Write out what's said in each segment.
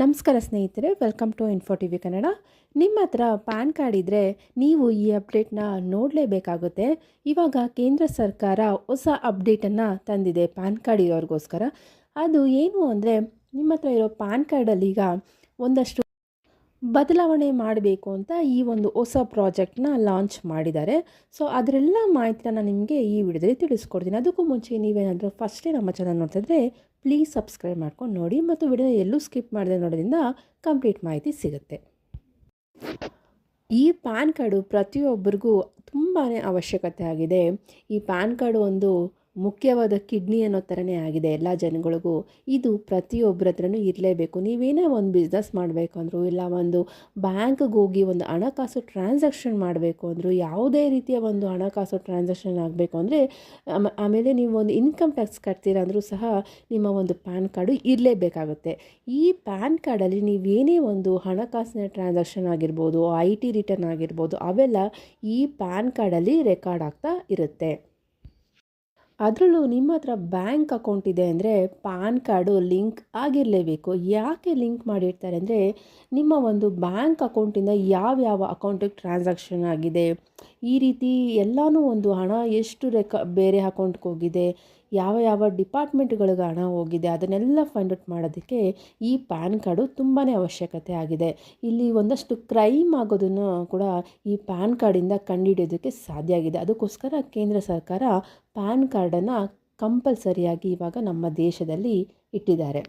ನಮಸ್ಕಾರ ಸ್ನೇಹಿತರೆ welcome to info T V Kannada ನಿಮ್ಮ ಹತ್ರ ಪ್ಯಾನ್ ಕಾರ್ಡ್ ಇದ್ದರೆ ನೀವು ಈ ಅಪ್ಡೇಟ್ನ ನೋಡಲೇಬೇಕಾಗುತ್ತೆ. ಇವಾಗ ಕೇಂದ್ರ ಸರ್ಕಾರ ಹೊಸ ಅಪ್ಡೇಟನ್ನು ತಂದಿದೆ ಪ್ಯಾನ್ ಕಾರ್ಡ್ ಇರೋರಿಗೋಸ್ಕರ. ಅದು ಏನು ಅಂದರೆ, ನಿಮ್ಮ ಹತ್ರ ಇರೋ ಪ್ಯಾನ್ ಕಾರ್ಡಲ್ಲಿ ಈಗ ಒಂದಷ್ಟು ಬದಲಾವಣೆ ಮಾಡಬೇಕು ಅಂತ ಈ ಒಂದು ಹೊಸ ಪ್ರಾಜೆಕ್ಟ್ನ ಲಾಂಚ್ ಮಾಡಿದ್ದಾರೆ. ಸೊ ಅದರೆಲ್ಲ ಮಾಹಿತಿನ ನಾನು ನಿಮಗೆ ಈ ವಿಡಿಯೋದಲ್ಲಿ ತಿಳಿಸ್ಕೊಡ್ತೀನಿ. ಅದಕ್ಕೂ ಮುಂಚೆ ನೀವೇನಾದರೂ ಫಸ್ಟೇ ನಮ್ಮ ಚಾನಲ್ ನೋಡ್ತಿದ್ರೆ ಪ್ಲೀಸ್ ಸಬ್ಸ್ಕ್ರೈಬ್ ಮಾಡ್ಕೊಂಡು ನೋಡಿ ಮತ್ತು ವಿಡಿಯೋ ಎಲ್ಲೂ ಸ್ಕಿಪ್ ಮಾಡದೆ ನೋಡೋದ್ರಿಂದ ಕಂಪ್ಲೀಟ್ ಮಾಹಿತಿ ಸಿಗುತ್ತೆ. ಈ ಪ್ಯಾನ್ ಕಾರ್ಡು ಪ್ರತಿಯೊಬ್ಬರಿಗೂ ತುಂಬಾ ಅವಶ್ಯಕತೆ ಆಗಿದೆ. ಈ ಪ್ಯಾನ್ ಕಾರ್ಡು ಒಂದು ಮುಖ್ಯವಾದ ಕಿಡ್ನಿ ಅನ್ನೋ ಥರನೇ ಆಗಿದೆ ಎಲ್ಲ ಜನಗಳಿಗೂ. ಇದು ಪ್ರತಿಯೊಬ್ಬರ ಹತ್ರನೂ ಇರಲೇಬೇಕು. ನೀವೇನೇ ಒಂದು ಬಿಸ್ನೆಸ್ ಮಾಡಬೇಕು ಅಂದರೂ, ಇಲ್ಲ ಒಂದು ಬ್ಯಾಂಕ್ಗೆ ಹೋಗಿ ಒಂದು ಹಣಕಾಸು ಟ್ರಾನ್ಸಾಕ್ಷನ್ ಮಾಡಬೇಕು ಅಂದರೂ, ಯಾವುದೇ ರೀತಿಯ ಒಂದು ಹಣಕಾಸು ಟ್ರಾನ್ಸಾಕ್ಷನ್ ಆಗಬೇಕು ಅಂದರೆ ಆಮೇಲೆ ನೀವು ಒಂದು ಇನ್ಕಮ್ ಟ್ಯಾಕ್ಸ್ ಕಟ್ತೀರ ಅಂದರೂ ಸಹ ನಿಮ್ಮ ಒಂದು ಪ್ಯಾನ್ ಕಾರ್ಡು ಇರಲೇಬೇಕಾಗುತ್ತೆ. ಈ ಪ್ಯಾನ್ ಕಾರ್ಡಲ್ಲಿ ನೀವೇನೇ ಒಂದು ಹಣಕಾಸಿನ ಟ್ರಾನ್ಸಾಕ್ಷನ್ ಆಗಿರ್ಬೋದು, ಐ ಟಿ ರಿಟರ್ನ್ ಆಗಿರ್ಬೋದು, ಅವೆಲ್ಲ ಈ ಪ್ಯಾನ್ ಕಾರ್ಡಲ್ಲಿ ರೆಕಾರ್ಡ್ ಆಗ್ತಾ ಇರುತ್ತೆ. ಅದರಲ್ಲೂ ನಿಮ್ಮ ಹತ್ರ ಬ್ಯಾಂಕ್ ಅಕೌಂಟ್ ಇದೆ ಅಂದರೆ ಪಾನ್ ಕಾರ್ಡು, ಲಿಂಕ್ ಆಗಿರಲೇಬೇಕು. ಯಾಕೆ ಲಿಂಕ್ ಮಾಡಿರ್ತಾರೆ ಅಂದರೆ ನಿಮ್ಮ ಒಂದು ಬ್ಯಾಂಕ್ ಅಕೌಂಟಿಂದ ಯಾವ್ಯಾವ ಅಕೌಂಟಿಗೆ ಟ್ರಾನ್ಸಾಕ್ಷನ್ ಆಗಿದೆ, ಈ ರೀತಿ ಎಲ್ಲನೂ ಒಂದು ಹಣ ಎಷ್ಟು ರೆಕ, ಬೇರೆ ಅಕೌಂಟ್ಗೆ ಹೋಗಿದೆ ಯಾವ ಯಾವ ಡಿಪಾರ್ಟ್ಮೆಂಟ್ಗಳಿಗೆ ಹಣ ಹೋಗಿದೆ ಅದನ್ನೆಲ್ಲ ಫೈಂಡ್ ಔಟ್ ಮಾಡೋದಕ್ಕೆ ಈ ಪ್ಯಾನ್ ಕಾರ್ಡು ತುಂಬಾ ಅವಶ್ಯಕತೆ ಆಗಿದೆ. ಇಲ್ಲಿ ಒಂದಷ್ಟು ಕ್ರೈಮ್ ಆಗೋದನ್ನು ಕೂಡ ಈ ಪ್ಯಾನ್ ಕಾರ್ಡಿಂದ ಕಂಡುಹಿಡಿಯೋದಕ್ಕೆ ಸಾಧ್ಯ ಆಗಿದೆ. ಅದಕ್ಕೋಸ್ಕರ ಕೇಂದ್ರ ಸರ್ಕಾರ ಪ್ಯಾನ್ ಕಾರ್ಡನ್ನು ಕಂಪಲ್ಸರಿಯಾಗಿ ಇವಾಗ ನಮ್ಮ ದೇಶದಲ್ಲಿ ಇಟ್ಟಿದ್ದಾರೆ.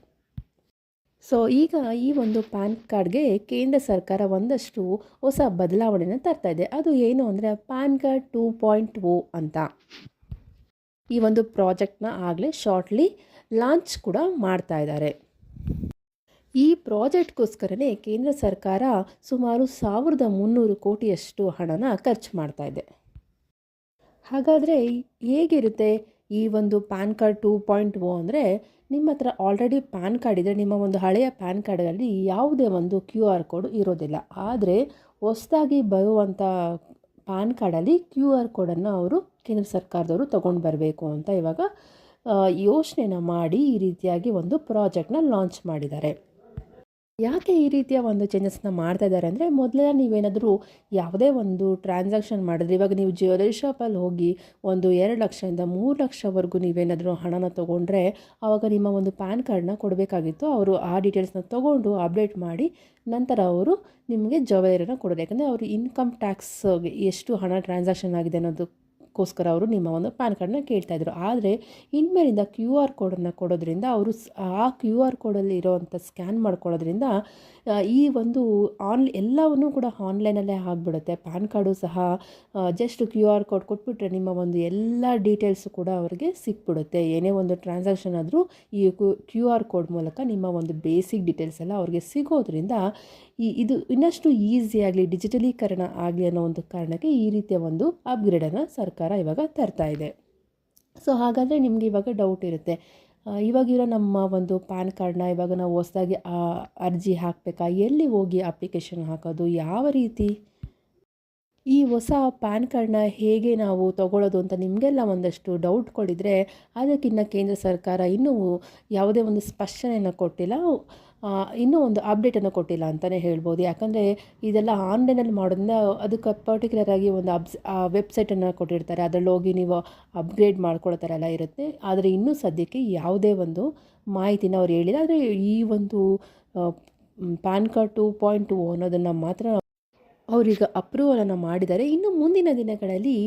ಸೊ ಈಗ ಈ ಒಂದು ಪ್ಯಾನ್ ಕಾರ್ಡ್ಗೆ ಕೇಂದ್ರ ಸರ್ಕಾರ ಒಂದಷ್ಟು ಹೊಸ ಬದಲಾವಣೆಯನ್ನು ತರ್ತಾ ಇದೆ. ಅದು ಏನು ಅಂದರೆ PAN card two point O ಅಂತ. ಈ ಒಂದು ಪ್ರಾಜೆಕ್ಟ್ನ ಆಗಲೇ ಶಾರ್ಟ್ಲಿ ಲಾಂಚ್ ಕೂಡ ಮಾಡ್ತಾ ಇದ್ದಾರೆ. ಈ ಪ್ರಾಜೆಕ್ಟ್ಗೋಸ್ಕರನೇ ಕೇಂದ್ರ ಸರ್ಕಾರ ಸುಮಾರು ಸಾವಿರದ ಮುನ್ನೂರು ಕೋಟಿಯಷ್ಟು ಹಣನ ಖರ್ಚು ಮಾಡ್ತಾ ಇದೆ. ಹಾಗಾದರೆ ಹೇಗಿರುತ್ತೆ ಈ ಒಂದು PAN card two point O ಅಂದರೆ ನಿಮ್ಮ ಹತ್ರ ಆಲ್ರೆಡಿ ಪ್ಯಾನ್ ಕಾರ್ಡ್ ಇದ್ದರೆ ನಿಮ್ಮ ಒಂದು ಹಳೆಯ ಪ್ಯಾನ್ ಕಾರ್ಡಲ್ಲಿ ಯಾವುದೇ ಒಂದು ಕ್ಯೂ ಆರ್ ಕೋಡ್ ಇರೋದಿಲ್ಲ. ಆದರೆ ಹೊಸದಾಗಿ ಬರುವಂಥ ಪ್ಯಾನ್ ಕಾರ್ಡಲ್ಲಿ ಕ್ಯೂ ಆರ್ ಕೋಡನ್ನು ಅವರು ಕೇಂದ್ರ ಸರ್ಕಾರದವರು ತೊಗೊಂಡು ಬರಬೇಕು ಅಂತ ಇವಾಗ ಯೋಚನೆನ ಮಾಡಿ ಈ ರೀತಿಯಾಗಿ ಒಂದು ಪ್ರಾಜೆಕ್ಟ್ನ ಲಾಂಚ್ ಮಾಡಿದ್ದಾರೆ. ಯಾಕೆ ಈ ರೀತಿಯ ಒಂದು ಚೇಂಜಸ್ನ ಮಾಡ್ತಾ ಇದ್ದಾರೆ ಅಂದರೆ ಮೊದಲೆಲ್ಲ ನೀವೇನಾದರೂ ಯಾವುದೇ ಒಂದು ಟ್ರಾನ್ಸಾಕ್ಷನ್ ಮಾಡಿದ್ರೆ, ಇವಾಗ ನೀವು ಜ್ಯುವೆಲರಿ ಶಾಪಲ್ಲಿ ಹೋಗಿ ಒಂದು ಎರಡು ಲಕ್ಷದಿಂದ ಮೂರು ಲಕ್ಷವರೆಗೂ ನೀವೇನಾದರೂ ಹಣನ ತೊಗೊಂಡ್ರೆ ಆವಾಗ ನಿಮ್ಮ ಒಂದು ಪ್ಯಾನ್ ಕಾರ್ಡ್ನ ಕೊಡಬೇಕಾಗಿತ್ತು. ಅವರು ಆ ಡೀಟೇಲ್ಸ್ನ ತೊಗೊಂಡು ಅಪ್ಡೇಟ್ ಮಾಡಿ ನಂತರ ಅವರು ನಿಮಗೆ ಜ್ಯುವೆಲರಿನ ಕೊಡೋದು ಯಾಕಂದರೆ ಅವರು ಇನ್ಕಮ್ ಟ್ಯಾಕ್ಸ್ ಎಷ್ಟು ಹಣ ಟ್ರಾನ್ಸಾಕ್ಷನ್ ಆಗಿದೆ ಅನ್ನೋದು ಗೋಸ್ಕರ ಅವರು ನಿಮ್ಮ ಒಂದು ಪ್ಯಾನ್ ಕಾರ್ಡನ್ನ ಕೇಳ್ತಾಯಿದ್ರು ಆದರೆ ಇನ್ಮೇಲಿಂದ ಕ್ಯೂ ಆರ್ ಕೋಡನ್ನು ಕೊಡೋದ್ರಿಂದ ಅವರು ಆ ಕ್ಯೂ ಆರ್ ಕೋಡಲ್ಲಿ ಇರೋವಂಥ ಸ್ಕ್ಯಾನ್ ಮಾಡ್ಕೊಳ್ಳೋದ್ರಿಂದ ಈ ಒಂದು ಆನ್ ಎಲ್ಲವನ್ನೂ ಕೂಡ ಆನ್ಲೈನಲ್ಲೇ ಆಗಿಬಿಡುತ್ತೆ. ಪ್ಯಾನ್ ಕಾರ್ಡು ಸಹ ಜಸ್ಟ್ ಕ್ಯೂ ಆರ್ ಕೋಡ್ ಕೊಟ್ಬಿಟ್ರೆ ನಿಮ್ಮ ಒಂದು ಎಲ್ಲ ಡೀಟೇಲ್ಸು ಕೂಡ ಅವರಿಗೆ ಸಿಕ್ಬಿಡುತ್ತೆ. ಏನೇ ಒಂದು ಟ್ರಾನ್ಸಾಕ್ಷನ್ ಆದರೂ ಈ ಕ್ಯೂ ಆರ್ ಕೋಡ್ ಮೂಲಕ ನಿಮ್ಮ ಒಂದು ಬೇಸಿಕ್ ಡೀಟೇಲ್ಸ್ ಎಲ್ಲ ಅವ್ರಿಗೆ ಸಿಗೋದ್ರಿಂದ ಈ ಇದು ಇನ್ನಷ್ಟು ಈಸಿಯಾಗಲಿ ಡಿಜಿಟಲೀಕರಣ ಆಗಲಿ ಅನ್ನೋ ಒಂದು ಕಾರಣಕ್ಕೆ ಈ ರೀತಿಯ ಒಂದು ಅಪ್ಗ್ರೇಡನ್ನು ಸರ್ಕಾರ ಇವಾಗ ತರ್ತಾ ಇದೆ. ಸೊ ಹಾಗಾದರೆ ನಿಮಗೆ ಇವಾಗ ಡೌಟ್ ಇರುತ್ತೆ. ಇವಾಗಿರೋ ನಮ್ಮ ಒಂದು ಪ್ಯಾನ್ ಕಾರ್ಡ್ನ ಇವಾಗ ನಾವು ಹೊಸದಾಗಿ ಅರ್ಜಿ ಹಾಕಬೇಕಾ? ಎಲ್ಲಿ ಹೋಗಿ ಅಪ್ಲಿಕೇಶನ್ ಹಾಕೋದು? ಯಾವ ರೀತಿ? ಈ ಹೊಸ ಪ್ಯಾನ್ ಕಾರ್ಡ್ನ ಹೇಗೆ ನಾವು ತಗೊಳ್ಳೋದು ಅಂತ ನಿಮಗೆಲ್ಲ ಒಂದಷ್ಟು ಡೌಟ್ಗಳಿದ್ರೆ ಅದಕ್ಕಿಂತ ಕೇಂದ್ರ ಸರ್ಕಾರ ಇನ್ನೂ ಯಾವುದೇ ಒಂದು ಸ್ಪಷ್ಟನೆಯನ್ನು ಕೊಟ್ಟಿಲ್ಲ ಇನ್ನೂ ಒಂದು ಅಪ್ಡೇಟನ್ನು ಕೊಟ್ಟಿಲ್ಲ ಅಂತಲೇ ಹೇಳ್ಬೋದು. ಯಾಕಂದರೆ ಇದೆಲ್ಲ ಆನ್ಲೈನಲ್ಲಿ ಮಾಡೋದ್ರಿಂದ ಅದಕ್ಕೆ ಪರ್ಟಿಕ್ಯುಲರ್ ಆಗಿ ಒಂದು ಅಬ್ಸ್ ವೆಬ್ಸೈಟನ್ನು ಕೊಟ್ಟಿರ್ತಾರೆ. ಅದರಲ್ಲಿ ಹೋಗಿ ನೀವು ಅಪ್ಗ್ರೇಡ್ ಮಾಡ್ಕೊಳ್ಳೋ ಥರ ಎಲ್ಲ ಇರುತ್ತೆ. ಆದರೆ ಇನ್ನೂ ಸದ್ಯಕ್ಕೆ ಯಾವುದೇ ಒಂದು ಮಾಹಿತಿನ ಅವ್ರು ಹೇಳಿಲ್ಲ. ಆದರೆ ಈ ಒಂದು PAN card two point two ಅನ್ನೋದನ್ನು ಮಾತ್ರ ಅವರೀಗ ಅಪ್ರೂವಲನ್ನು ಮಾಡಿದ್ದಾರೆ ಇನ್ನು ಮುಂದಿನ ದಿನಗಳಲ್ಲಿ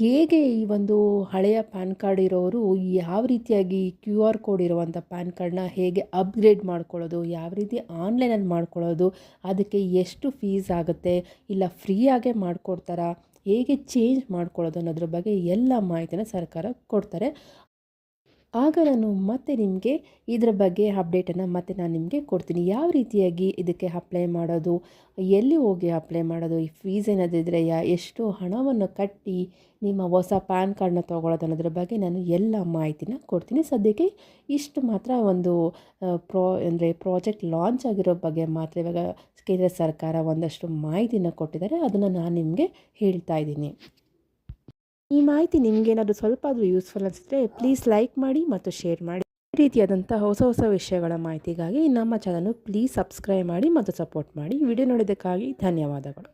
ಹೇಗೆ ಈ ಒಂದು ಹಳೆಯ ಪ್ಯಾನ್ ಕಾರ್ಡ್ ಇರೋರು ಯಾವ ರೀತಿಯಾಗಿ ಕ್ಯೂ ಆರ್ ಕೋಡ್ ಇರುವಂಥ ಪ್ಯಾನ್ ಕಾರ್ಡ್ನ ಹೇಗೆ ಅಪ್ಗ್ರೇಡ್ ಮಾಡ್ಕೊಳ್ಳೋದು, ಯಾವ ರೀತಿ ಆನ್ಲೈನಲ್ಲಿ ಮಾಡ್ಕೊಳ್ಳೋದು, ಅದಕ್ಕೆ ಎಷ್ಟು ಫೀಸ್ ಆಗುತ್ತೆ, ಇಲ್ಲ ಫ್ರೀಯಾಗೆ ಮಾಡಿಕೊಡ್ತಾರಾ, ಹೇಗೆ ಚೇಂಜ್ ಮಾಡ್ಕೊಳ್ಳೋದು ಅನ್ನೋದ್ರ ಬಗ್ಗೆ ಎಲ್ಲ ಮಾಹಿತಿನ ಸರ್ಕಾರ ಕೊಡ್ತಾರೆ. ಆಗ ನಾನು ಮತ್ತೆ ನಿಮಗೆ ಇದರ ಬಗ್ಗೆ ಅಪ್ಡೇಟನ್ನು ಮತ್ತೆ ನಾನು ನಿಮಗೆ ಕೊಡ್ತೀನಿ. ಯಾವ ರೀತಿಯಾಗಿ ಇದಕ್ಕೆ ಅಪ್ಲೈ ಮಾಡೋದು, ಎಲ್ಲಿ ಹೋಗಿ ಅಪ್ಲೈ ಮಾಡೋದು, ಈ ಫೀಸ್ ಏನಾದಿದ್ರೆ ಯಾ, ಎಷ್ಟು ಹಣವನ್ನು ಕಟ್ಟಿ ನಿಮ್ಮ ಹೊಸ ಪ್ಯಾನ್ ಕಾರ್ಡ್ನ ತೊಗೊಳೋದು ಅನ್ನೋದ್ರ ಬಗ್ಗೆ ನಾನು ಎಲ್ಲ ಮಾಹಿತಿನ ಕೊಡ್ತೀನಿ. ಸದ್ಯಕ್ಕೆ ಇಷ್ಟು ಮಾತ್ರ ಒಂದು ಪ್ರೋ, ಅಂದರೆ ಪ್ರಾಜೆಕ್ಟ್ ಲಾಂಚ್ ಆಗಿರೋ ಬಗ್ಗೆ ಮಾತ್ರ ಇವಾಗ ಕೇಂದ್ರ ಸರ್ಕಾರ ಒಂದಷ್ಟು ಮಾಹಿತಿನ ಕೊಟ್ಟಿದ್ದಾರೆ. ಅದನ್ನು ನಾನು ನಿಮಗೆ ಹೇಳ್ತಾ ಇದ್ದೀನಿ. ಈ ಮಾಹಿತಿ ನಿಮಗೇನಾದರೂ ಸ್ವಲ್ಪ ಆದರೂ ಯೂಸ್ಫುಲ್ ಅನಿಸಿದ್ರೆ ಪ್ಲೀಸ್ ಲೈಕ್ ಮಾಡಿ ಮತ್ತು ಶೇರ್ ಮಾಡಿ. ಈ ರೀತಿಯಾದಂಥ ಹೊಸ ಹೊಸ ವಿಷಯಗಳ ಮಾಹಿತಿಗಾಗಿ ನಮ್ಮ ಚಾನಲ್ನು ಪ್ಲೀಸ್ ಸಬ್ಸ್ಕ್ರೈಬ್ ಮಾಡಿ ಮತ್ತು ಸಪೋರ್ಟ್ ಮಾಡಿ. ವಿಡಿಯೋ ನೋಡೋದಕ್ಕಾಗಿ ಧನ್ಯವಾದಗಳು.